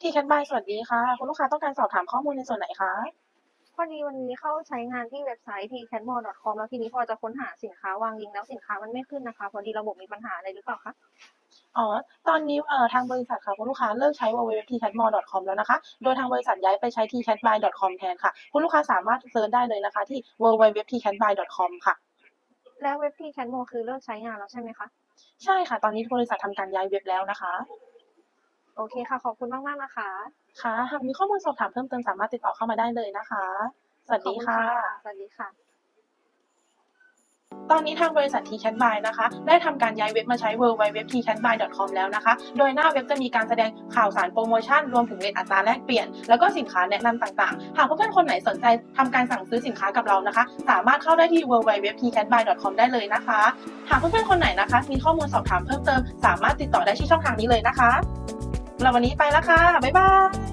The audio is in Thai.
ที่แคทบายสวัสดีค่ะ คุณลูกค้าต้องการสอบถามข้อมูลในส่วนไหนคะพอดีวันนี้เข้าใช้งานที่เว็บไซต์ tcatmall.com แล้วทีนี้พอจะค้นหาสินค้าวางลิงก์แล้วสินค้ามันไม่ขึ้นนะคะ พอดีระบบมีปัญหาอะไรหรือเปล่าคะอ๋อ ตอนนี้เอ่อทางบริษัทค่ะคุณลูกค้าเลิกใช้ www.tcatmall.com แล้วนะคะ โดยทางบริษัทย้ายไปใช้ tcatbuy.com แทนค่ะ คุณลูกค้าสามารถเซิร์ชได้เลยนะคะ ที่ www.tcatbuy.com ค่ะ แล้วเว็บ tcatmall คือเลิกใช้งานแล้วใช่ไหมคะ ใช่ค่ะ ตอนนี้บริษัททำการย้ายเว็บแล้วนะคะ โอเคค่ะ ขอบคุณมากๆนะคะ ค่ะ หากมีข้อมูลสอบถามเพิ่มเติมสามารถติดต่อเข้ามาได้เลยนะคะ สวัสขอบดีคุณค่ะ สวัสดีค่ะ ตอนนี้ทางบริษัท tcatbuy นะคะ ได้ทำการย้ายเว็บมาใช้ www.tcatbuy.com แล้วนะคะ โดยหน้าเว็บจะมีการแสดงข่าวสารโปรโมชั่น รวมถึงเรทอัตราแลกเปลี่ยน แล้วก็สินค้าแนะนำต่างๆ หากเพื่อนๆคนไหนสนใจทำการสั่งซื้อสินค้ากับเรานะคะ สามารถเข้าได้ที่ www.tcatbuy.com ได้เลยนะคะ หากเพื่อนๆคนไหนนะคะ มีข้อมูลสอบถามเพิ่มเติม สามารถติดต่อได้ที่ช่องทางนี้เลยนะคะ เราวันนี้ไปแล้วค่ะ บ๊ายบาย